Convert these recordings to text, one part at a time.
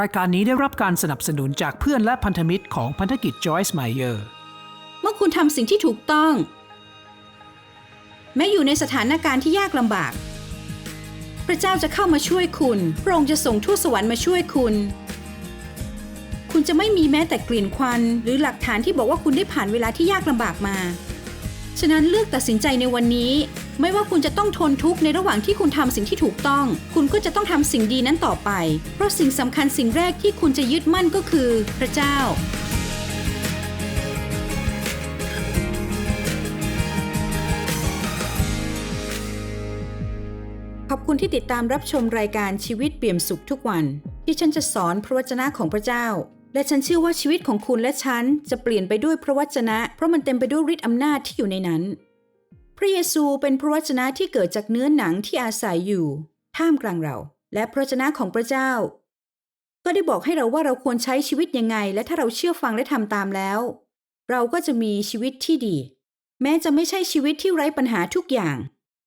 รายการนี้ได้รับการสนับสนุนจากเพื่อนและพันธมิตรของพันธกิจจอยส์ไมเออร์เมื่อคุณทำสิ่งที่ถูกต้อง แม้อยู่ในสถานการณ์ที่ยากลำบาก พระเจ้าจะเข้ามาช่วยคุณ พระองค์จะส่งทูตสวรรค์มาช่วยคุณ คุณจะไม่มีแม้แต่กลิ่นควัน หรือหลักฐานที่บอกว่าคุณได้ผ่านเวลาที่ยากลำบากมา ฉะนั้นเลือกตัดสินใจในวันนี้ ไม่ว่าคุณจะต้องทนทุกข์ในระหว่างที่คุณทำสิ่งที่ถูกต้อง คุณก็จะต้องทำสิ่งดีนั้นต่อไป เพราะสิ่งสำคัญสิ่งแรกที่คุณจะยึดมั่นก็คือ พระเจ้า ขอบคุณที่ติดตามรับชมรายการชีวิตเปี่ยมสุขทุกวัน ที่ฉันจะสอนพระวจนะของพระเจ้า และฉันเชื่อว่าชีวิตของคุณและฉันจะเปลี่ยนไปด้วยพระวจนะ เพราะมันเต็มไปด้วยฤทธิ์อำนาจที่อยู่ในนั้น พระเยซูเป็นพระวจนะที่เกิดจากเนื้อหนังที่อาศัยอยู่ ท่ามกลางเรา และพระวจนะของพระเจ้า ก็ได้บอกให้เราว่าเราควรใช้ชีวิตยังไง และถ้าเราเชื่อฟังและทำตามแล้ว เราก็จะมีชีวิตที่ดี แม้จะไม่ใช่ชีวิตที่ไร้ปัญหาทุกอย่าง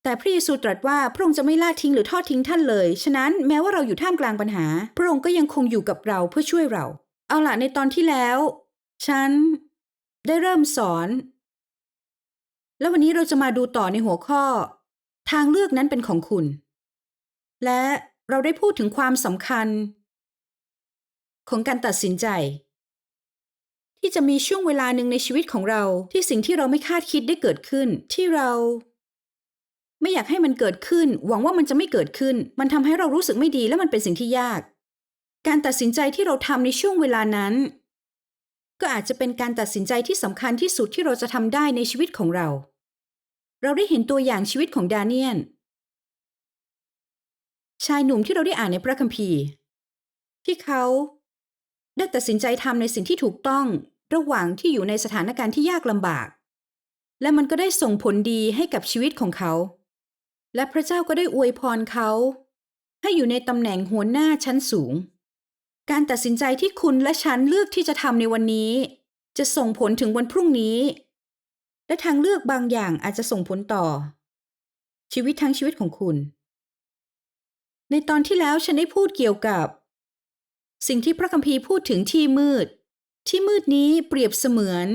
แต่พระเยซูตรัสว่าพระองค์จะไม่ละทิ้งหรือทอดทิ้งท่านเลย ฉะนั้นแม้ว่าเราอยู่ท่ามกลางปัญหา พระองค์ก็ยังคงอยู่กับเราเพื่อช่วยเรา เอาล่ะ ในตอนที่แล้ว ฉันได้เริ่มสอน แล้ววันนี้เราจะมาดูต่อในหัวข้อ ทางเลือกนั้นเป็นของคุณ และเราได้พูดถึงความสำคัญ ของการตัดสินใจ ที่จะมีช่วงเวลาหนึ่งในชีวิตของเราที่สิ่งที่เราไม่คาดคิดได้เกิดขึ้น ที่เรา ไม่อยากให้มันเกิดขึ้น หวังว่ามันจะไม่เกิดขึ้น มันทำให้เรารู้สึกไม่ดีและมันเป็นสิ่งที่ยาก การตัดสินใจที่เราทำในช่วงเวลานั้น ก็อาจจะเป็นการตัดสินใจที่สำคัญที่สุดที่เราจะทำได้ในชีวิตของเรา เราได้เห็นตัวอย่างชีวิตของดาเนียน ชายหนุ่มที่เราได้อ่านในพระคัมภีร์ ที่เขาได้ตัดสินใจทำในสิ่งที่ถูกต้องระหว่างที่อยู่ในสถานการณ์ที่ยากลำบาก และมันก็ได้ส่งผลดีให้กับชีวิตของเขา และพระเจ้าก็ได้อวยพรเขา ให้อยู่ในตำแหน่งหัวหน้าชั้นสูง การตัดสินใจที่คุณและฉันเลือกที่จะทำในวันนี้ จะส่งผลถึงวันพรุ่งนี้ และทางเลือกบางอย่างอาจจะส่งผลต่อ ชีวิตทั้งชีวิตของคุณ ในตอนที่แล้วฉันได้พูดเกี่ยวกับ สิ่งที่พระคัมภีร์พูดถึงที่มืด ที่มืดนี้เปรียบเสมือน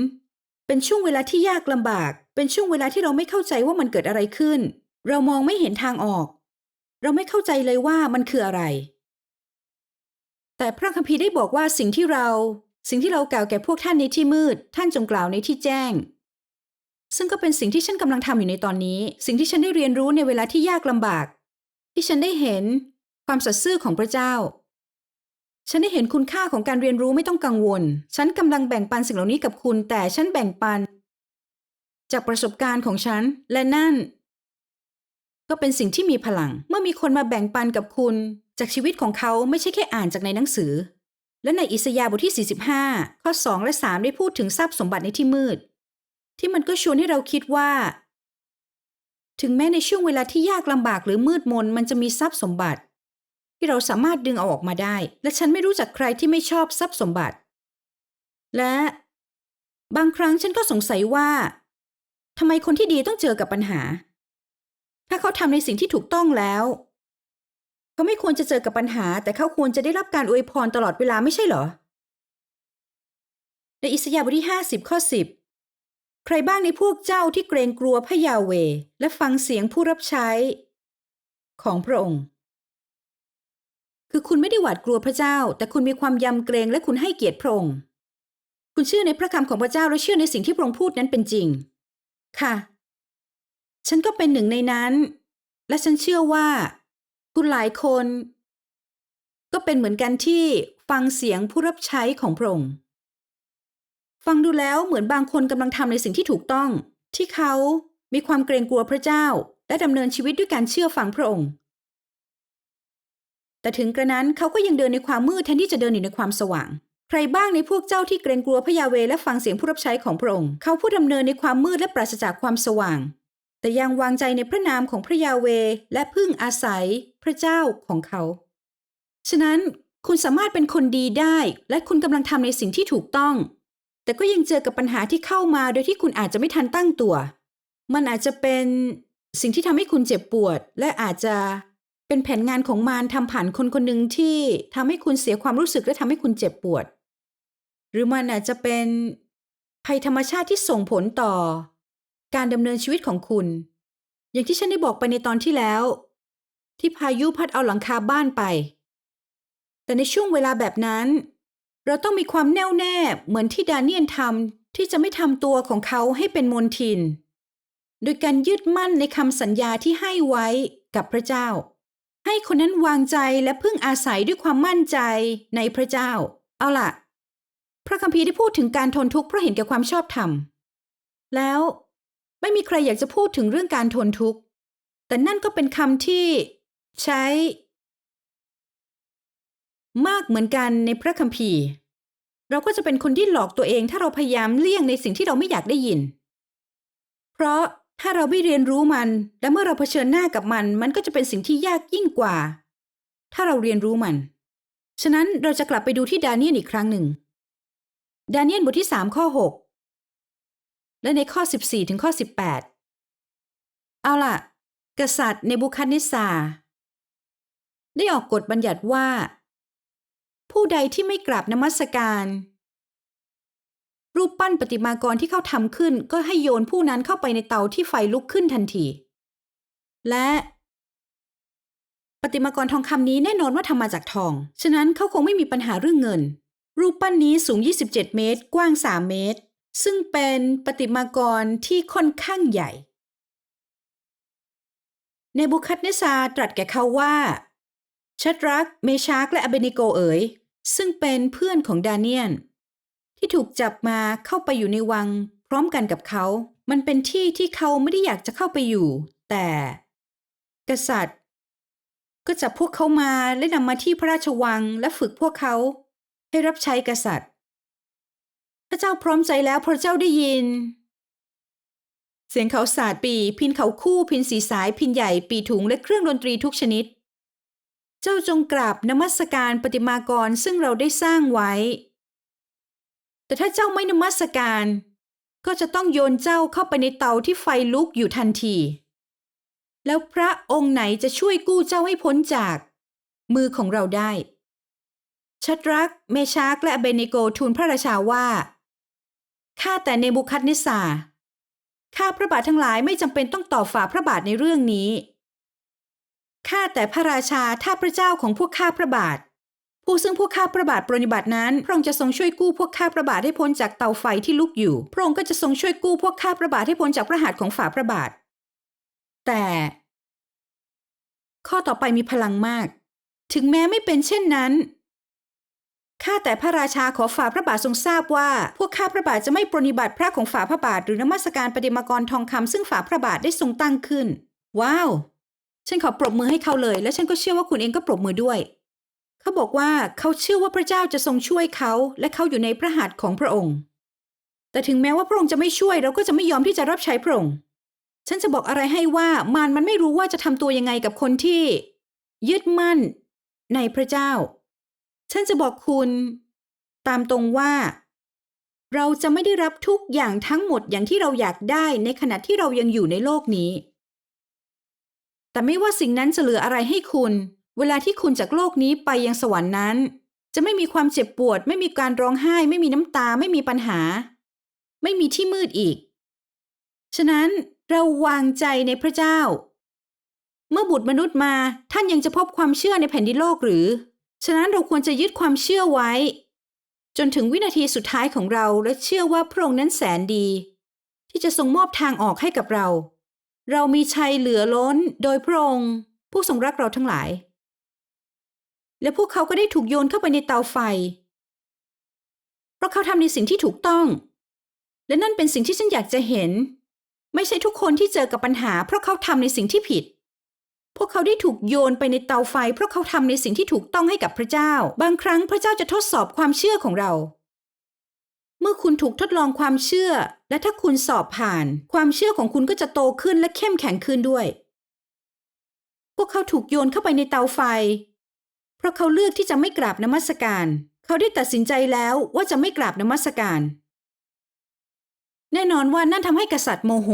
เป็นช่วงเวลาที่ยากลำบาก เป็นช่วงเวลาที่เราไม่เข้าใจว่ามันเกิดอะไรขึ้น เรามองไม่เห็นทางออก เราไม่เข้าใจเลยว่ามันคืออะไร แต่พระคัมภีร์ได้บอกว่าสิ่งที่เรา สิ่งที่เรากล่าวแก่พวกท่านในที่มืด ท่านจงกล่าวในที่แจ้ง ซึ่งก็เป็นสิ่งที่ฉันกำลังทำอยู่ในตอนนี้ สิ่งที่ฉันได้เรียนรู้ในเวลาที่ยากลำบาก ที่ฉันได้เห็นความสัตย์ซื่อของพระเจ้า ฉันได้เห็นคุณค่าของการเรียนรู้ไม่ต้องกังวล ฉันกำลังแบ่งปันสิ่งเหล่านี้กับคุณ แต่ฉันแบ่งปัน จากประสบการณ์ของฉันและนั่น ก็เป็นสิ่งที่มีพลัง เมื่อมีคนมาแบ่งปันกับคุณ จากชีวิตของเขาไม่ใช่แค่อ่านจากในหนังสือ และในอิสยาห์บทที่ 45 ข้อ 2 และ 3 ได้พูดถึงทรัพย์สมบัติในที่มืด ที่มันก็ชวนให้เราคิดว่า ถึงแม้ในช่วงเวลาที่ยากลำบากหรือมืดมนมันจะมีทรัพย์สมบัติ ที่เราสามารถดึงเอาออกมาได้ และฉันไม่รู้จักใครที่ไม่ชอบทรัพย์สมบัติ และบางครั้งฉันก็สงสัยว่าทำไมคนที่ดีต้องเจอกับปัญหา ถ้าเขาทำในสิ่งที่ถูกต้องแล้ว เขาไม่ควรจะเจอกับปัญหา แต่เขาควรจะได้รับการอวยพรตลอดเวลาไม่ใช่เหรอ ในอิสยาบทที่ 50 ข้อ 10 ใครบ้างในพวกเจ้าที่เกรงกลัวพระยาเว และฟังเสียงผู้รับใช้ ของพระองค์ คือคุณไม่ได้หวาดกลัวพระเจ้า แต่คุณมีความยำเกรงและคุณให้เกียรติพระองค์คุณเชื่อในพระคำของพระเจ้าและเชื่อในสิ่งที่พระองค์พูดนั้นเป็นจริง ค่ะ ฉันก็เป็นหนึ่งในนั้น และฉันเชื่อว่า คุณหลายคน ก็เป็นเหมือนกันที่ฟังเสียงผู้รับใช้ของพระองค์ ฟังดูแล้วเหมือนบางคนกำลังทำในสิ่งที่ถูกต้อง ที่เขามีความเกรงกลัวพระเจ้า และดำเนินชีวิตด้วยการเชื่อฟังพระองค์ แต่ถึงกระนั้นเขาก็ยังเดินในความมืดแทนที่จะเดินอยู่ในความสว่าง ใครบ้างในพวกเจ้าที่เกรงกลัวพระยาเวและฟังเสียงผู้รับใช้ของพระองค์ เขาผู้ดำเนินในความมืดและปราศจากความสว่าง แต่ยังวางใจในพระนามของพระยาเวและพึ่งอาศัย พระเจ้าของเขา ฉะนั้นคุณสามารถเป็นคนดีได้ และคุณกำลังทำในสิ่งที่ถูกต้อง แต่ก็ยังเจอกับปัญหาที่เข้ามาโดยที่คุณอาจจะไม่ทันตั้งตัว มันอาจจะเป็นสิ่งที่ทำให้คุณเจ็บปวด และอาจจะเป็นแผนงานของมารทำผ่านคนคนหนึ่งที่ทำให้คุณเสียความรู้สึกและทำให้คุณเจ็บปวด หรือมันอาจจะเป็นภัยธรรมชาติที่ส่งผลต่อ การดำเนินชีวิตของคุณ อย่างที่ฉันได้บอกไปในตอนที่แล้ว ที่พายุพัดเอาหลังคาบ้านไป แต่ในช่วงเวลาแบบนั้น เราต้องมีความแน่วแน่เหมือนที่ดาเนียนทำที่จะไม่ทำตัวของเขาให้เป็นมนทิน โดยการยึดมั่นในคำสัญญาที่ให้ไว้กับพระเจ้า ให้คนนั้นวางใจและพึ่งอาศัยด้วยความมั่นใจในพระเจ้า เอาล่ะ พระคัมภีร์ได้พูดถึงการทนทุกข์เพราะเห็นแก่ความชอบธรรม แล้วไม่มีใครอยากจะพูดถึงเรื่องการทนทุกข์ แต่นั่นก็เป็นคำที่ ใช้ มากเหมือนกันในพระคัมภีร์ เราก็จะเป็นคนที่หลอกตัวเองถ้าเราพยายามเลี่ยงในสิ่งที่เราไม่อยากได้ยิน เพราะถ้าเราไม่เรียนรู้มัน และเมื่อเราเผชิญหน้ากับมัน มันก็จะเป็นสิ่งที่ยากยิ่งกว่า ถ้าเราเรียนรู้มัน ฉะนั้นเราจะกลับไปดูที่ดาเนียลอีกครั้งหนึ่ง ดาเนียลบทที่สามข้อหกและในข้อสิบสี่ถึงข้อสิบแปดเอาล่ะ กษัตริย์เนบูคัดเนสซา ได้ออกกฎบัญญัติว่า ผู้ใดที่ไม่กราบนมัสการ รูปปั้นประติมากรที่เขาทำขึ้น ก็ให้โยนผู้นั้นเข้าไปในเตาที่ไฟลุกขึ้นทันที และประติมากรทองคำนี้แน่นอนว่าทำมาจากทอง ฉะนั้นเขาคงไม่มีปัญหาเรื่องเงิน รูปปั้นนี้สูง 27 เมตร กว้าง 3 เมตร ซึ่งเป็นประติมากรที่ค่อนข้างใหญ่เนบูคัดเนซาตรัสแก่เขาว่า ชัดรัก เมชากและอเบนิโกเอ๋ย ซึ่งเป็นเพื่อนของดาเนียน ที่ถูกจับมาเข้าไปอยู่ในวัง พร้อมกันกับเขา มันเป็นที่ที่เขาไม่ได้อยากจะเข้าไปอยู่ แต่ กษัตริย์ ก็จับพวกเขามาและนำมาที่พระราชวังและฝึกพวกเขา ให้รับใช้กษัตริย์ พระเจ้าพร้อมใจแล้วพระเจ้าได้ยิน เสียงเขาสาดปี พินเขาคู่พินสีสายพินใหญ่ปีถุงและเครื่องดนตรีทุกชนิด เจ้าจงกราบนมัสการปฏิมากรซึ่งเราได้สร้างไว้ แต่ถ้าเจ้าไม่นมัสการ ก็จะต้องโยนเจ้าเข้าไปในเตาที่ไฟลุกอยู่ทันที แล้วพระองค์ไหนจะช่วยกู้เจ้าให้พ้นจาก มือของเราได้ ชัดรัก เมชากและเบเนโกทูลพระราชาว่า ข้าแต่เนบุคัดเนสซาข้าพระบาททั้งหลายไม่จำเป็นต้องตอบฝ่าพระบาทในเรื่องนี้ ข้าแต่พระราชาถ้าพระเจ้าของพวกข้าพระบาท ผู้ซึ่งพวกข้าพระบาทปรนิบัตินั้น พระองค์จะทรงช่วยกู้พวกข้าพระบาทให้พ้นจากเตาไฟที่ลุกอยู่ พระองค์ก็จะทรงช่วยกู้พวกข้าพระบาทให้พ้นจากพระหัตถ์ของฝ่าพระบาท แต่ ข้อต่อไปมีพลังมาก ถึงแม้ไม่เป็นเช่นนั้นข้าแต่พระราชาขอฝ่าพระบาททรงทราบว่า พวกข้าพระบาทจะไม่ปรนิบัติพระของฝ่าพระบาทหรือนมัสการปฏิมากรทองคำซึ่งฝ่าพระบาทได้ทรงตั้งขึ้น ว้าว ฉันขอปรบมือให้เขาเลย และฉันก็เชื่อว่าคุณเองก็ปรบมือด้วย เขาบอกว่าเขาเชื่อว่าพระเจ้าจะทรงช่วยเขา และเขาอยู่ในพระหัตถ์ของพระองค์ แต่ถึงแม้ว่าพระองค์จะไม่ช่วยเราก็จะไม่ยอมที่จะรับใช้พระองค์ ฉันจะบอกอะไรให้ว่ามารมันไม่รู้ว่าจะทำตัวยังไงกับคนที่ ยึดมั่น ในพระเจ้า ฉันจะบอกคุณ ตามตรงว่า เราจะไม่ได้รับทุกอย่างทั้งหมดอย่างที่เราอยากได้ในขณะที่เรายังอยู่ในโลกนี้ แต่ไม่ว่าสิ่งนั้นจะเหลืออะไรให้คุณ เวลาที่คุณจากโลกนี้ไปยังสวรรค์นั้น จะไม่มีความเจ็บปวด ไม่มีการร้องไห้ ไม่มีน้ำตา ไม่มีปัญหา ไม่มีที่มืดอีก ฉะนั้นเราวางใจในพระเจ้า เมื่อบุตรมนุษย์มาท่านยังจะพบความเชื่อในแผ่นดินโลกหรือ ฉะนั้นเราควรจะยึดความเชื่อไว้ จนถึงวินาทีสุดท้ายของเราและเชื่อว่าพระองค์นั้นแสนดี ที่จะทรงมอบทางออกให้กับเรา เรามีชัยเหลือล้นโดยพระองค์ผู้ทรงรักเราทั้งหลาย และพวกเขาก็ได้ถูกโยนเข้าไปในเตาไฟ เพราะเขาทำในสิ่งที่ถูกต้อง และนั่นเป็นสิ่งที่ฉันอยากจะเห็น ไม่ใช่ทุกคนที่เจอกับปัญหา เพราะเขาทำในสิ่งที่ผิด พวกเขาได้ถูกโยนไปในเตาไฟ เพราะเขาทำในสิ่งที่ถูกต้องให้กับพระเจ้า บางครั้งพระเจ้าจะทดสอบความเชื่อของเรา เมื่อคุณถูกทดลองความเชื่อ และถ้าคุณสอบผ่าน ความเชื่อของคุณก็จะโตขึ้นและเข้มแข็งขึ้นด้วย พวกเขาถูกโยนเข้าไปในเตาไฟ เพราะเขาเลือกที่จะไม่กราบนมัสการ เขาได้ตัดสินใจแล้วว่าจะไม่กราบนมัสการ แน่นอนว่านั่นทำให้กษัตริย์โมโห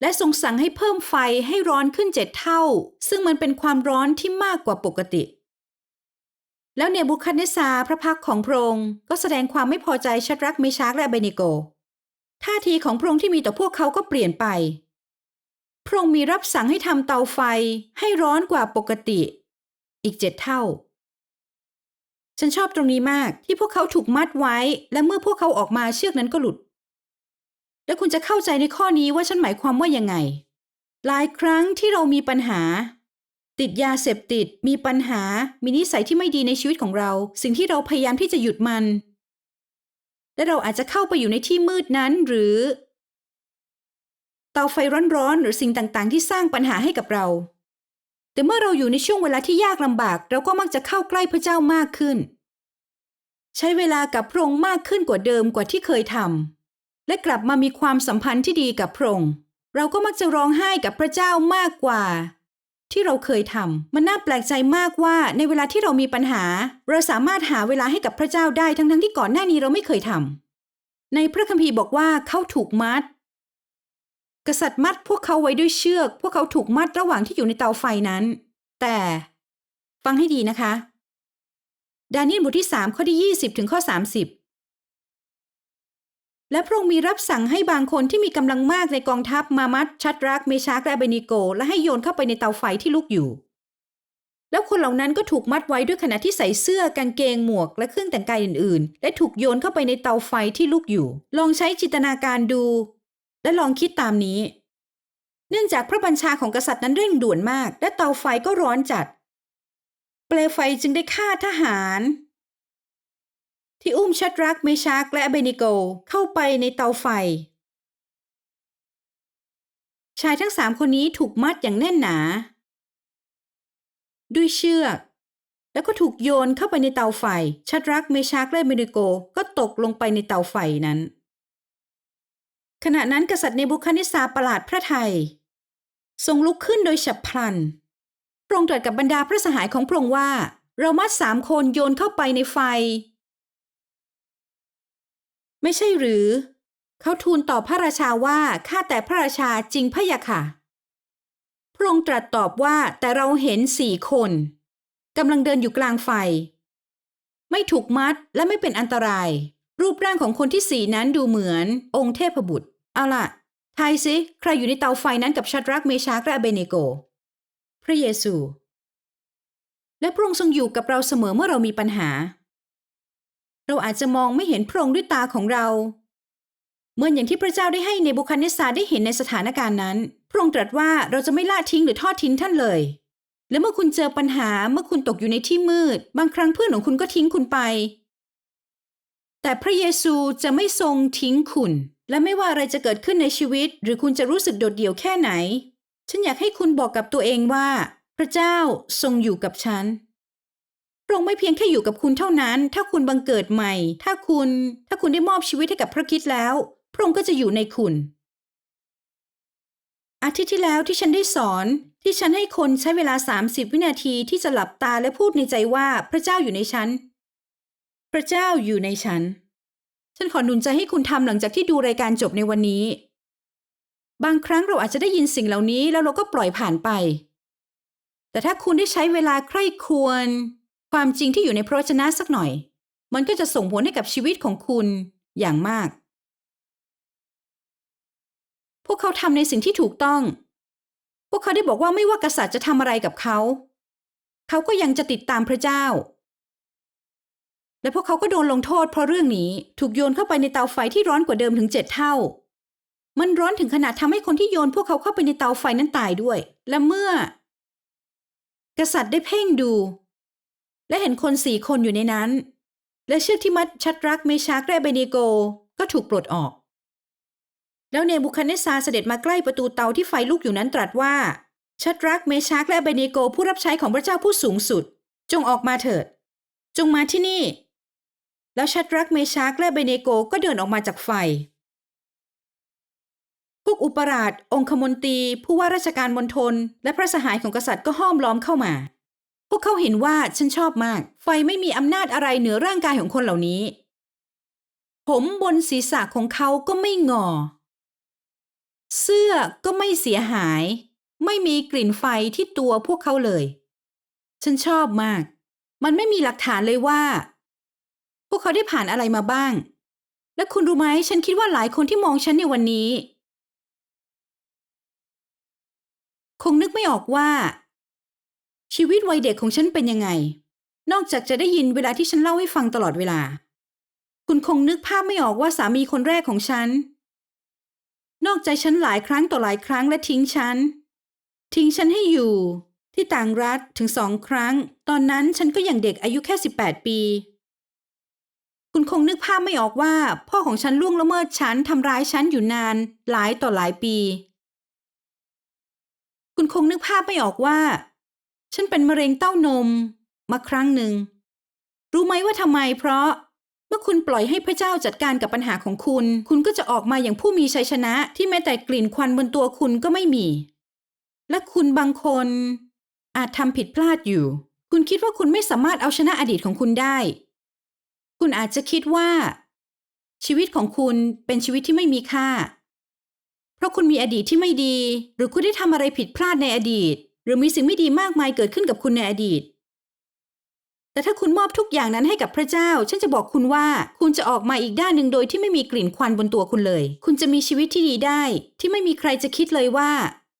และทรงสั่งให้เพิ่มไฟให้ร้อนขึ้นเจ็ดเท่า ซึ่งมันเป็นความร้อนที่มากกว่าปกติ แล้วเนบูคัดเนซาพระพักของพระองค์ก็แสดงความไม่พอใจชัดรักเมชากและเบเนโก ท่าทีของพระองค์ที่มีต่อพวกเขาก็เปลี่ยนไป พระองค์มีรับสั่งให้ทำเตาไฟให้ร้อนกว่าปกติ อีกเจ็ดเท่า ฉันชอบตรงนี้มากที่พวกเขาถูกมัดไว้ และเมื่อพวกเขาออกมาเชือกนั้นก็หลุด และคุณจะเข้าใจในข้อนี้ว่าฉันหมายความว่ายังไง หลายครั้งที่เรามีปัญหา ติดยาเสพติด มีปัญหา มีนิสัยที่ไม่ดีในชีวิตของเรา สิ่งที่เราพยายามที่จะหยุดมัน และเราอาจจะเข้าไปอยู่ในที่มืดนั้นหรือ เตาไฟร้อนๆหรือสิ่งต่างๆ ที่สร้างปัญหาให้กับเรา แต่เมื่อเราอยู่ในช่วงเวลาที่ยากลำบาก เราก็มักจะเข้าใกล้พระเจ้ามากขึ้น ใช้เวลากับพระองค์มากขึ้นกว่าเดิมกว่าที่เคยทำและกลับมามีความสัมพันธ์ที่ดีกับพระองค์เราก็มักจะร้องไห้กับพระเจ้ามากกว่า ที่เราเคยทำมันน่าแปลกใจมากว่าในเวลาที่เรามีปัญหา เราสามารถหาเวลาให้กับพระเจ้าได้ทั้งๆที่ก่อนหน้านี้เราไม่เคยทำในพระคัมภีร์บอกว่าเขาถูกมัด กษัตริย์มัดพวกเขาไว้ด้วยเชือก พวกเขาถูกมัดระหว่างที่อยู่ในเตาไฟนั้น แต่ฟังให้ดีนะคะ ดานียลบทที่3ข้อที่20ถึงข้อ30 และพระองค์มีรับสั่งให้บางคนที่มีกำลังมากในกองทัพมามัดชัดรักเมชากและเบนิโก และให้โยนเข้าไปในเตาไฟที่ลุกอยู่ แล้วคนเหล่านั้นก็ถูกมัดไว้ด้วยขณะที่ใส่เสื้อกางเกงหมวกและเครื่องแต่งกายอื่นๆ และถูกโยนเข้าไปในเตาไฟที่ลุกอยู่ ลองใช้จินตนาการดู และลองคิดตามนี้ เนื่องจากพระบัญชาของกษัตริย์นั้นเร่งด่วนมาก และเตาไฟก็ร้อนจัด เปลวไฟจึงได้ฆ่าทหาร ที่อุ้มชัดรักเมชากและเบนิโกเข้าไปในเตาไฟ ชายทั้งสามคนนี้ถูกมัดอย่างแน่นหนา ด้วยเชือก แล้วก็ถูกโยนเข้าไปในเตาไฟ ชัดรักเมชากและเบนิโกก็ตกลงไปในเตาไฟนั้น ขณะนั้นกษัตริย์เนบุคัดเนซาประหลาดพระไทย ทรงลุกขึ้นโดยฉับพลันพระองค์ตรัสกับบรรดาพระสหายของพระองค์ว่า เรามัดสามคนโยนเข้าไปในไฟ ไม่ใช่หรือ เขาทูลต่อพระราชาว่าข้าแต่พระราชาจริงพะยะค่ะ พระองค์ตรัสตอบว่าแต่เราเห็นสี่คนกำลังเดินอยู่กลางไฟ ไม่ถูกมัดและไม่เป็นอันตราย รูปร่างของคนที่สี่นั้นดูเหมือน องค์เทพบุตร เอาล่ะทายสิใครอยู่ในเตาไฟนั้นกับชัดรักเมชากและอเบเนโก พระเยซู และพระองค์ทรงอยู่กับเราเสมอเมื่อเรามีปัญหา เราอาจจะมองไม่เห็นพระองค์ด้วยตาของเรา เหมือนอย่างที่พระเจ้าได้ให้เนบูคัดเนซาได้เห็นในสถานการณ์นั้น พระองค์ตรัสว่าเราจะไม่ละทิ้งหรือทอดทิ้งท่านเลย และเมื่อคุณเจอปัญหาเมื่อคุณตกอยู่ในที่มืด บางครั้งเพื่อนของคุณก็ทิ้งคุณไป แต่พระเยซูจะไม่ทรงทิ้งคุณ และไม่ว่าอะไรจะเกิดขึ้นในชีวิต หรือคุณจะรู้สึกโดดเดี่ยวแค่ไหน ฉันอยากให้คุณบอกกับตัวเองว่า พระเจ้าทรงอยู่กับฉัน พระองค์ไม่เพียงแค่อยู่กับคุณเท่านั้น ถ้าคุณบังเกิดใหม่ ถ้าคุณ ถ้าคุณได้มอบชีวิตให้กับพระคิดแล้ว พระองค์ก็จะอยู่ในคุณ อาทิตย์ที่แล้วที่ฉันได้สอนที่ฉันให้คนใช้เวลา 30 วินาทีที่จะหลับตาและพูดในใจว่าพระเจ้าอยู่ในฉัน พระเจ้าอยู่ในฉัน ฉันขอหนุนใจให้คุณทำหลังจากที่ดูรายการจบในวันนี้ บางครั้งเราอาจจะได้ยินสิ่งเหล่านี้แล้วเราก็ปล่อยผ่านไป แต่ถ้าคุณได้ใช้เวลาใคร่ควร ความจริงที่อยู่ในพระวจนะสักหน่อย มันก็จะส่งผลให้กับชีวิตของคุณอย่างมาก พวกเขาทำในสิ่งที่ถูกต้อง พวกเขาได้บอกว่าไม่ว่ากษัตริย์จะทำอะไรกับเขา เขาก็ยังจะติดตามพระเจ้า และพวกเขาก็โดนลงโทษเพราะเรื่องนี้ถูกโยนเข้าไปในเตาไฟที่ร้อนกว่าเดิมถึงเจ็ดเท่า มันร้อนถึงขนาดทำให้คนที่โยนพวกเขาเข้าไปในเตาไฟนั้นตายด้วย และเมื่อกษัตริย์ได้เพ่งดู และเห็นคนสี่คนอยู่ในนั้น และเชือกที่มัดชัดรักเมชากและเบเนโกก็ถูกปลดออก แล้วเนบุคัดเนซาเสด็จมาใกล้ประตูเตาที่ไฟลุกอยู่นั้นตรัสว่า ชัดรักเมชากและเบเนโกผู้รับใช้ของพระเจ้าผู้สูงสุด จงออกมาเถิด จงมาที่นี่ แล้วชัดรักเมชากและเบเนโกก็เดินออกมาจากไฟพวกอุปราช องคมนตรี ผู้ว่าราชการมณฑล และพระสหายของกษัตริย์ก็ห้อมล้อมเข้ามา พวกเขาเห็นว่าฉันชอบมาก ไฟไม่มีอำนาจอะไรเหนือร่างกายของคนเหล่านี้ ผมบนศีรษะของเขาก็ไม่งอ เสื้อก็ไม่เสียหาย ไม่มีกลิ่นไฟที่ตัวพวกเขาเลย ฉันชอบมาก มันไม่มีหลักฐานเลยว่า พวกเขาได้ผ่านอะไรมาบ้าง และคุณรู้ไหมฉันคิดว่าหลายคนที่มองฉันในวันนี้ คงนึกไม่ออกว่า ชีวิตวัยเด็กของฉันเป็นยังไง นอกจากจะได้ยินเวลาที่ฉันเล่าให้ฟังตลอดเวลา คุณคงนึกภาพไม่ออกว่าสามีคนแรกของฉัน นอกใจฉันหลายครั้งต่อหลายครั้งและทิ้งฉัน ทิ้งฉันให้อยู่ ที่ต่างรัฐถึงสองครั้ง ตอนนั้นฉันก็ยังเด็กอายุแค่ 18 ปี คุณคงนึกภาพไม่ออกว่า พ่อของฉันล่วงละเมิดฉันทำร้ายฉันอยู่นาน หลายต่อหลายปี คุณคงนึกภาพไม่ออกว่า ฉันเป็นมะเร็งเต้านมมาครั้งหนึ่ง รู้ไหมว่าทำไมเพราะ เมื่อคุณปล่อยให้พระเจ้าจัดการกับปัญหาของคุณ คุณก็จะออกมาอย่างผู้มีชัยชนะที่แม้แต่กลิ่นควันบนตัวคุณก็ไม่มี และคุณบางคน อาจทำผิดพลาดอยู่ คุณคิดว่าคุณไม่สามารถเอาชนะอดีตของคุณได้ คุณอาจจะคิดว่า ชีวิตของคุณเป็นชีวิตที่ไม่มีค่า เพราะคุณมีอดีตที่ไม่ดี หรือคุณได้ทำอะไรผิดพลาดในอดีต รือมีสิ่งไม่ดีมากมายเกิดขึ้นกับคุณในอดีต แต่ถ้าคุณมอบทุกอย่างนั้นให้กับพระเจ้า ฉันจะบอกคุณว่า คุณจะออกมาอีกด้านหนึ่งโดยที่ไม่มีกลิ่นควันบนตัวคุณเลย คุณจะมีชีวิตที่ดีได้ ที่ไม่มีใครจะคิดเลยว่า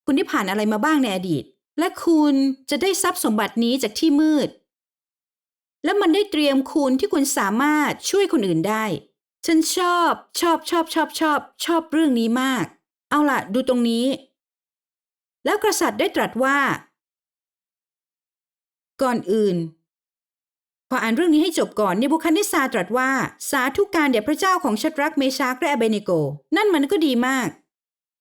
คุณได้ผ่านอะไรมาบ้างในอดีต และคุณจะได้ทรัพย์สมบัตินี้จากที่มืด และมันได้เตรียมคุณที่คุณสามารถช่วยคนอื่นได้ ฉันชอบ ชอบชอบชอบชอบ ชอบเรื่องนี้มาก เอาล่ะ ดูตรงนี้ แล้วกษัตริย์ได้ตรัสว่า ก่อนอื่น ขออ่านเรื่องนี้ให้จบก่อนเนบูคัดเนซาตรัสว่า สาธุการแด่พระเจ้าของชัดรักเมชากและอเบเนโก นั่นมันก็ดีมาก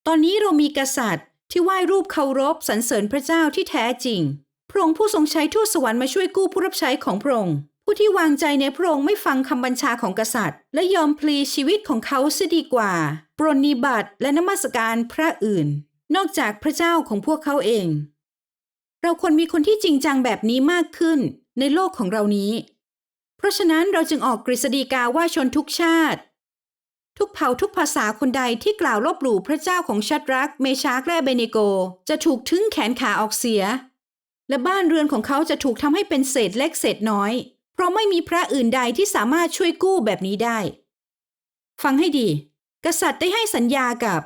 ตอนนี้เรามีกษัตริย์ที่ไหว้รูปเคารพสรรเสริญพระเจ้าที่แท้จริง พระองค์ผู้ทรงใช้ทูตสวรรค์มาช่วยกู้ผู้รับใช้ของพระองค์ผู้ที่วางใจในพระองค์ไม่ฟังคำบัญชาของกษัตริย์ และยอมพลีชีวิตของเขาเสียดีกว่า ปรนนิบัติและนมัสการพระอื่น นอกจากพระเจ้าของพวกเขาเอง เราควรมีคนที่จริงจังแบบนี้มากขึ้นในโลกของเรานี้ เพราะฉะนั้นเราจึงออกกฤษฎีกาว่าชนทุกชาติ ทุกเผ่าทุกภาษาคนใดที่กล่าวลบหลู่พระเจ้าของชัดรัก เมชากและเบเนโก จะถูกทึ้งแขนขาออกเสีย และบ้านเรือนของเขาจะถูกทำให้เป็นเศษเล็กเศษน้อย เพราะไม่มีพระอื่นใดที่สามารถช่วยกู้แบบนี้ได้ ฟังให้ดี กษัตริย์ได้ให้สัญญากับ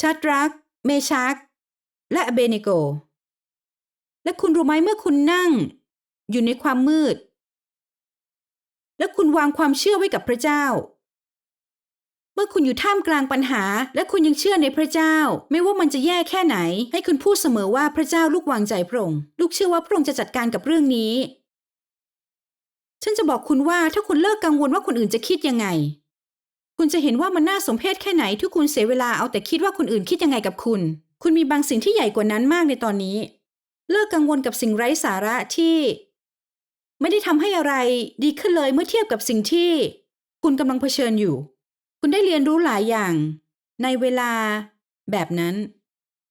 ชัดรัก เมชากและอเบเนโก และคุณรู้ไหมเมื่อคุณนั่ง อยู่ในความมืด และคุณวางความเชื่อไว้กับพระเจ้า เมื่อคุณอยู่ท่ามกลางปัญหา และคุณยังเชื่อในพระเจ้า ไม่ว่ามันจะแย่แค่ไหน ให้คุณพูดเสมอว่าพระเจ้าลูกวางใจพระองค์ลูกเชื่อว่าพระองค์จะจัดการกับเรื่องนี้ ฉันจะบอกคุณว่าถ้าคุณเลิกกังวลว่าคนอื่นจะคิดยังไง คุณจะเห็นว่ามันน่าสมเพชแค่ไหนที่คุณเสียเวลาเอาแต่คิดว่าคนอื่นคิดยังไงกับคุณ คุณมีบางสิ่งที่ใหญ่กว่านั้นมากในตอนนี้ เลิกกังวลกับสิ่งไร้สาระที่ ไม่ได้ทำให้อะไรดีขึ้นเลยเมื่อเทียบกับสิ่งที่ คุณกำลังเผชิญอยู่ คุณได้เรียนรู้หลายอย่าง ในเวลา แบบนั้น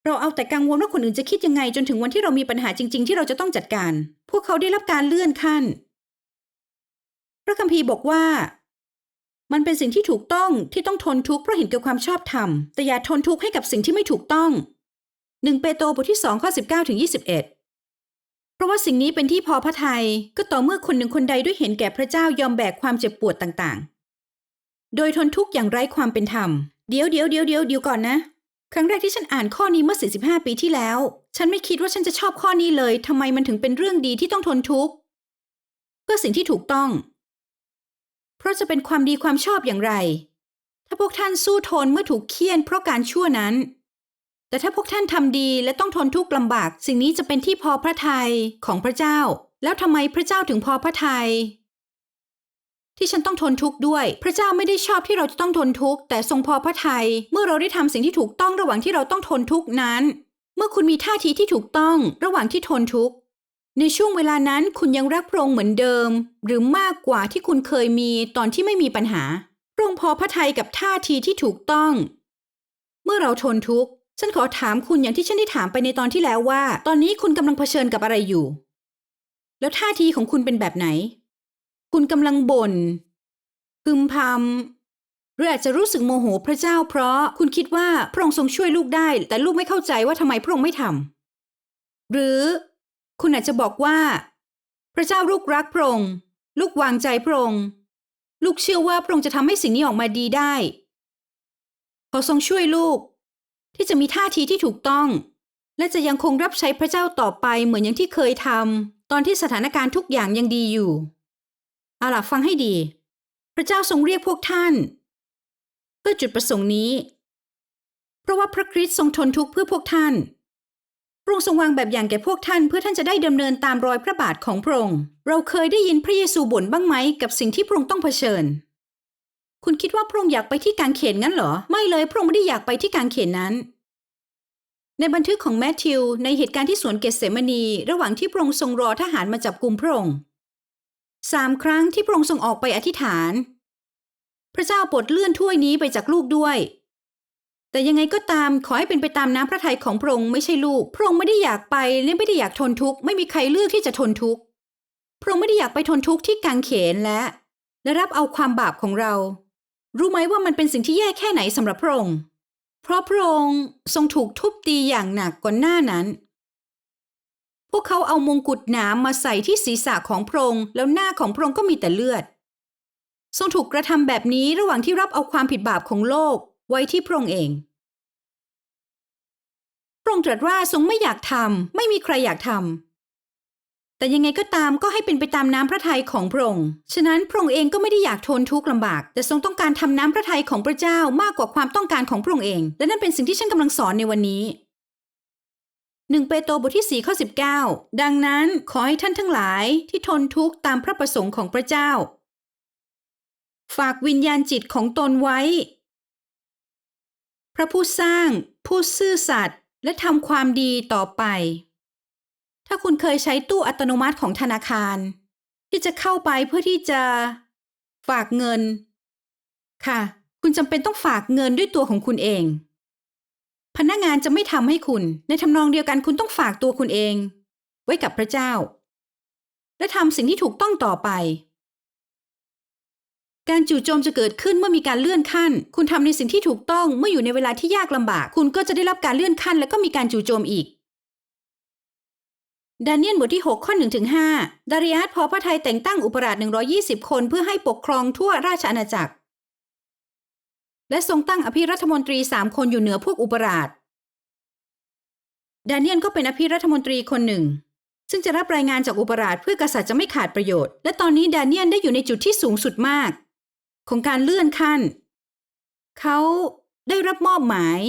เราเอาแต่กังวลว่าคนอื่นจะคิดยังไง จนถึงวันที่เรามีปัญหาจริง ๆ ที่เราจะต้องจัดการ พวกเขาได้รับการเลื่อนขั้น พระคัมภีร์บอกว่า มันเป็นสิ่งที่ถูกต้องที่ต้องทนทุกข์เพราะเห็นแก่ความชอบธรรม แต่อย่าทนทุกข์ให้กับสิ่งที่ไม่ถูกต้องหนึ่งเปโตรบทที่สองข้อสิบเก้าถึงยี่สิบเอ็ดเพราะว่าสิ่งนี้เป็นที่พอพระทัยก็ต่อเมื่อคนหนึ่งคนใดด้วยเห็นแก่พระเจ้ายอมแบกความเจ็บปวดต่างๆ โดยทนทุกข์อย่างไร้ความเป็นธรรม เดี๋ยวเดี๋ยวเดี๋ยวเดี๋ยวเดี๋ยวก่อนนะ ครั้งแรกที่ฉันอ่านข้อนี้เมื่อ 45 ปีที่แล้ว ฉันไม่คิดว่าฉันจะชอบข้อนี้เลยทำไมมันถึงเป็นเรื่องดีที่ต้องทนทุกข์เพื่อสิ่งที่ถูกต้อง ราะจะเป็นความดีความชอบอย่างไร ถ้าพวกท่านสู้ทนเมื่อถูกเคี่ยนเพราะการชั่วนั้น แต่ถ้าพวกท่านทำดีและต้องทนทุกข์ลำบาก สิ่งนี้จะเป็นที่พอพระทัยของพระเจ้า แล้วทำไมพระเจ้าถึงพอพระทัยที่ฉันต้องทนทุกข์ด้วย พระเจ้าไม่ได้ชอบที่เราจะต้องทนทุกข์แต่ทรงพอพระทัยเมื่อเราได้ทำสิ่งที่ถูกต้องระหว่างที่เราต้องทนทุกข์นั้น เมื่อคุณมีท่าทีที่ถูกต้องระหว่างที่ทนทุกข์ ในช่วงเวลานั้นคุณยังรักพระองค์เหมือนเดิม หรือมากกว่าที่คุณเคยมีตอนที่ไม่มีปัญหาพระองค์พอพระทัยกับท่าทีที่ถูกต้อง เมื่อเราทนทุกข์ ฉันขอถามคุณอย่างที่ฉันได้ถามไปในตอนที่แล้วว่า ตอนนี้คุณกำลังเผชิญกับอะไรอยู่ แล้วท่าทีของคุณเป็นแบบไหน คุณกำลังบน่นพึมพำหรืออาจจะรู้สึกโมโหพระเจ้าเพราะคุณคิดว่าพระองค์ทรงช่วยลูกได้ แต่ลูกไม่เข้าใจว่าทำไมพระองค์ไม่ทำหรือ คุณอาจจะบอกว่า พระเจ้าลูกรักพระองค์ลูกวางใจพระองค์ลูกเชื่อว่าพระองค์จะทำให้สิ่งนี้ออกมาดีได้ ขอทรงช่วยลูก ที่จะมีท่าทีที่ถูกต้อง และจะยังคงรับใช้พระเจ้าต่อไปเหมือนอย่างที่เคยทำตอนที่สถานการณ์ทุกอย่างยังดีอยู่เอาล่ะฟังให้ดี พระเจ้าทรงเรียกพวกท่าน เพื่อจุดประสงค์นี้ เพราะว่าพระคริสต์ทรงทนทุกข์เพื่อพวกท่าน พระองค์ทรงวางแบบอย่างแก่พวกท่านเพื่อท่านจะได้ดำเนินตามรอยพระบาทของพระองค์ เราเคยได้ยินพระเยซูบ่นบ้างไหมกับสิ่งที่พระองค์ต้องเผชิญ คุณคิดว่าพระองค์อยากไปที่กางเขนงั้นเหรอ ไม่เลยพระองค์ไม่ได้อยากไปที่กางเขนนั้น ในบันทึกของแมทธิว ในเหตุการณ์ที่สวนเกสเซมานีระหว่างที่พระองค์ทรงรอทหารมาจับกลุ่มพระองค์สามครั้งที่พระองค์ทรงออกไปอธิษฐาน พระเจ้าปรดเลื่อนถ้วยนี้ไปจากลูกด้วย แต่ยังไงก็ตามขอให้เป็นไปตามน้ำพระทัยของพระองค์ไม่ใช่ลูก พระองค์ไม่ได้อยากไปและไม่ได้อยากทนทุกข์ไม่มีใครเลือกที่จะทนทุกข์พระองค์ไม่ได้อยากไปทนทุกข์ที่กางเขนและ และรับเอาความบาปของเรา รู้ไหมว่ามันเป็นสิ่งที่แย่แค่ไหนสำหรับพระองค์ เพราะพระองค์ทรงถูกทุบตีอย่างหนักก่อนหน้านั้น พวกเขาเอามงกุฎหนามมาใส่ที่ศีรษะของพระองค์แล้วหน้าของพระองค์ก็มีแต่เลือด ทรงถูกกระทำแบบนี้ระหว่างที่รับเอาความผิดบาปของโลก ไว้ที่พระองค์เอง พระองค์ตรัสว่าทรงไม่อยากทำไม่มีใครอยากทำแต่ยังไงก็ตามก็ให้เป็นไปตามน้ำพระทัยของพระองค์ ฉะนั้นพระองค์เองก็ไม่ได้อยากทนทุกข์ลำบาก แต่ทรงต้องการทำน้ำพระทัยของพระเจ้ามากกว่าความต้องการของพระองค์เอง และนั่นเป็นสิ่งที่ฉันกำลังสอนในวันนี้หนึ่งเปโตรบทที่ 4 ข้อ 19 ดังนั้นขอให้ท่านทั้งหลายที่ทนทุกข์ตามพระประสงค์ของพระเจ้า ฝากวิญญาณจิตของตนไว้ พระผู้สร้าง ผู้ซื่อสัตย์และทำความดีต่อไป ถ้าคุณเคยใช้ตู้อัตโนมัติของธนาคาร ที่จะเข้าไปเพื่อที่จะ ฝากเงิน ค่ะ คุณจำเป็นต้องฝากเงินด้วยตัวของคุณเอง พนักงานจะไม่ทำให้คุณ ในทำนองเดียวกันคุณต้องฝากตัวคุณเอง ไว้กับพระเจ้า และทำสิ่งที่ถูกต้องต่อไป การจู่โจมจะเกิดขึ้นเมื่อมีการเลื่อนขั้น คุณทำในสิ่งที่ถูกต้องเมื่ออยู่ในเวลาที่ยากลำบาก คุณก็จะได้รับการเลื่อนขั้น และก็มีการจู่โจมอีกดานียลบทที่ 6 ข้อ1ถึง5ดาริอัสพอพระทัยแต่งตั้งอุปราช 120 คนเพื่อให้ปกครองทั่วราชอาณาจักร และทรงตั้งอภิรัฐมนตรีสามคนอยู่เหนือพวกอุปราช ดานียลก็เป็นอภิรัฐมนตรีคนหนึ่ง ซึ่งจะรับรายงานจากอุปราชเพื่อกษัตริย์จะไม่ขาดประโยชน์ และตอนนี้ดานียลได้อยู่ในจุดที่สูงสุดมาก ของการเลื่อนขั้น เขาได้รับมอบหมาย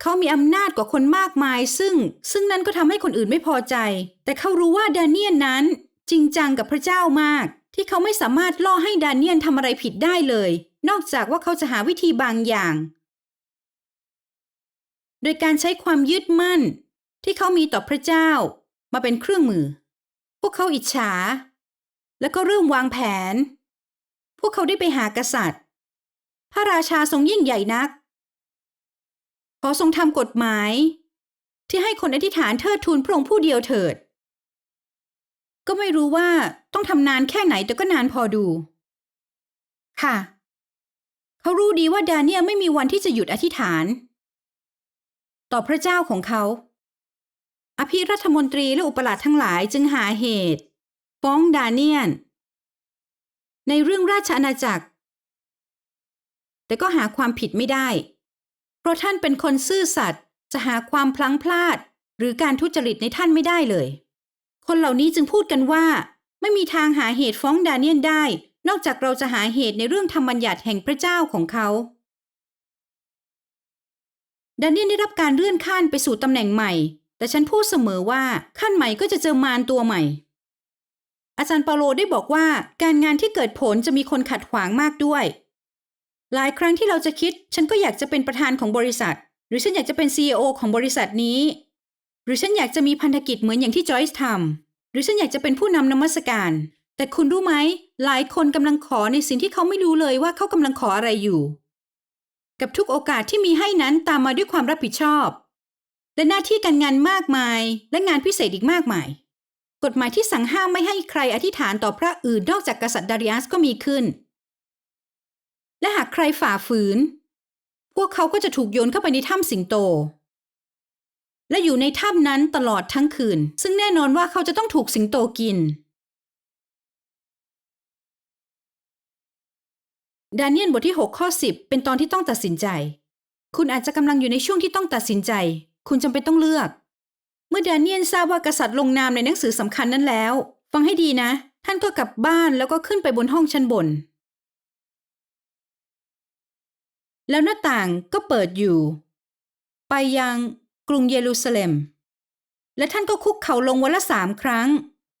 เขามีอำนาจกว่าคนมากมาย ซึ่งซึ่งนั้นก็ทำให้คนอื่นไม่พอใจ แต่เขารู้ว่าดาเนียลนั้นจริงจังกับพระเจ้ามาก ที่เขาไม่สามารถล่อให้ดาเนียลทำอะไรผิดได้เลย นอกจากว่าเขาจะหาวิธีบางอย่าง โดยการใช้ความยึดมั่น ที่เขามีต่อพระเจ้า มาเป็นเครื่องมือ พวกเขาอิจฉา แล้วก็เริ่มวางแผน พวกเขาได้ไปหากษัตริย์ พระราชาทรงยิ่งใหญ่นัก ขอทรงทำกฎหมาย ที่ให้คนอธิษฐานเทิดทูนพระองค์ผู้เดียวเถิด ก็ไม่รู้ว่าต้องทำนานแค่ไหนแต่ก็นานพอดู ค่ะ เขารู้ดีว่าดาเนียไม่มีวันที่จะหยุดอธิษฐาน ต่อพระเจ้าของเขา อภิรัฐมนตรีและอุปราชทั้งหลายจึงหาเหตุ ฟ้องดาเนียล ในเรื่องราชอาณาจักร แต่ก็หาความผิดไม่ได้ เพราะท่านเป็นคนซื่อสัตย์จะหาความพลั้งพลาด หรือการทุจริตในท่านไม่ได้เลย คนเหล่านี้จึงพูดกันว่า ไม่มีทางหาเหตุฟ้องดาเนียลได้ นอกจากเราจะหาเหตุในเรื่องธรรมบัญญัติแห่งพระเจ้าของเขาดาเนียลได้รับการเลื่อนขั้นไปสู่ตำแหน่งใหม่ แต่ฉันพูดเสมอว่าขั้นใหม่ก็จะเจอมารตัวใหม่ อาจารย์เปาโลได้บอกว่า การงานที่เกิดผลจะมีคนขัดขวางมากด้วย หลายครั้งที่เราจะคิด ฉันก็อยากจะเป็นประธานของบริษัท หรือฉันอยากจะเป็น CEO ของบริษัทนี้ หรือฉันอยากจะมีพันธกิจเหมือนอย่างที่จอยส์ทำหรือฉันอยากจะเป็นผู้นำนมัสการ แต่คุณรู้ไหม หลายคนกำลังขอในสิ่งที่เขาไม่รู้เลยว่าเขากำลังขออะไรอยู่ กับทุกโอกาสที่มีให้นั้นตามมาด้วยความรับผิดชอบ และหน้าที่การงานมากมาย และงานพิเศษอีกมากมาย กฎหมายที่สั่งห้ามไม่ให้ใครอธิษฐานต่อพระอื่นนอกจากกษัตริย์ดาริอัสก็มีขึ้น และหากใครฝ่าฝืน พวกเขาก็จะถูกโยนเข้าไปในถ้ำสิงโต และอยู่ในถ้ำนั้นตลอดทั้งคืน ซึ่งแน่นอนว่าเขาจะต้องถูกสิงโตกิน ดาเนียลบทที่ 6 ข้อ 10 เป็นตอนที่ต้องตัดสินใจ คุณอาจจะกำลังอยู่ในช่วงที่ต้องตัดสินใจ คุณจำเป็นต้องเลือก เมื่อดาเนียลทราบว่ากษัตริย์ลงนามในหนังสือสำคัญนั้นแล้ว ฟังให้ดีนะ ท่านก็กลับบ้านแล้วก็ขึ้นไปบนห้องชั้นบน แล้วหน้าต่างก็เปิดอยู่ ไปยังกรุงเยรูซาเล็ม และท่านก็คุกเข่าลงวันละสามครั้ง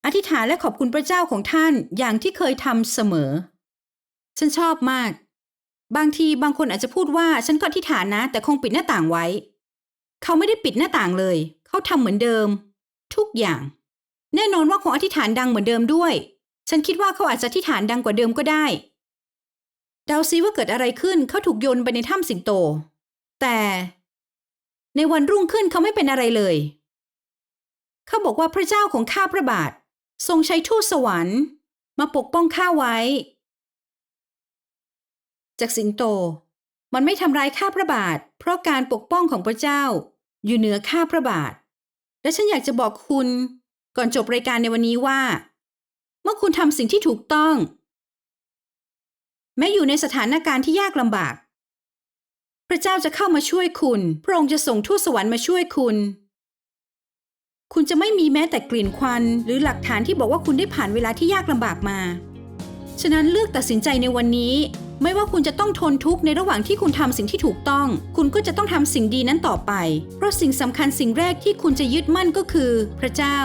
อธิษฐานและขอบคุณพระเจ้าของท่านอย่างที่เคยทำเสมอ ฉันชอบมาก บางทีบางคนอาจจะพูดว่าฉันก็อธิษฐานนะ แต่คงปิดหน้าต่างไว้ เขาไม่ได้ปิดหน้าต่างเลย เขาทำเหมือนเดิม ทุกอย่าง แน่นอนว่าคงอธิษฐานดังเหมือนเดิมด้วย ฉันคิดว่าเขาอาจจะอธิษฐานดังกว่าเดิมก็ได้เดาซิว่าเกิดอะไรขึ้นเขาถูกโยนไปในถ้ำสิงโต แต่ในวันรุ่งขึ้นเขาไม่เป็นอะไรเลย เขาบอกว่าพระเจ้าของข้าพระบาท ทรงใช้ทูตสวรรค์ มาปกป้องข้าไว้ จากสิงโต มันไม่ทำร้ายข้าพระบาท เพราะการปกป้องของพระเจ้าอยู่เหนือข้าพระบาท และฉันอยากจะบอกคุณ ก่อนจบรายการในวันนี้ว่า เมื่อคุณทำสิ่งที่ถูกต้อง แม้อยู่ในสถานการณ์ที่ยากลำบาก พระเจ้าจะเข้ามาช่วยคุณ พระองค์จะส่งทูตสวรรค์มาช่วยคุณ คุณจะไม่มีแม้แต่กลิ่นควัน หรือหลักฐานที่บอกว่าคุณได้ผ่านเวลาที่ยากลำบากมา ฉะนั้นเลือกตัดสินใจในวันนี้ ไม่ว่าคุณจะต้องทนทุกข์ในระหว่างที่คุณทำสิ่งที่ถูกต้อง คุณก็จะต้องทำสิ่งดีนั้นต่อไป เพราะสิ่งสำคัญสิ่งแรกที่คุณจะยึดมั่นก็คือ พระเจ้า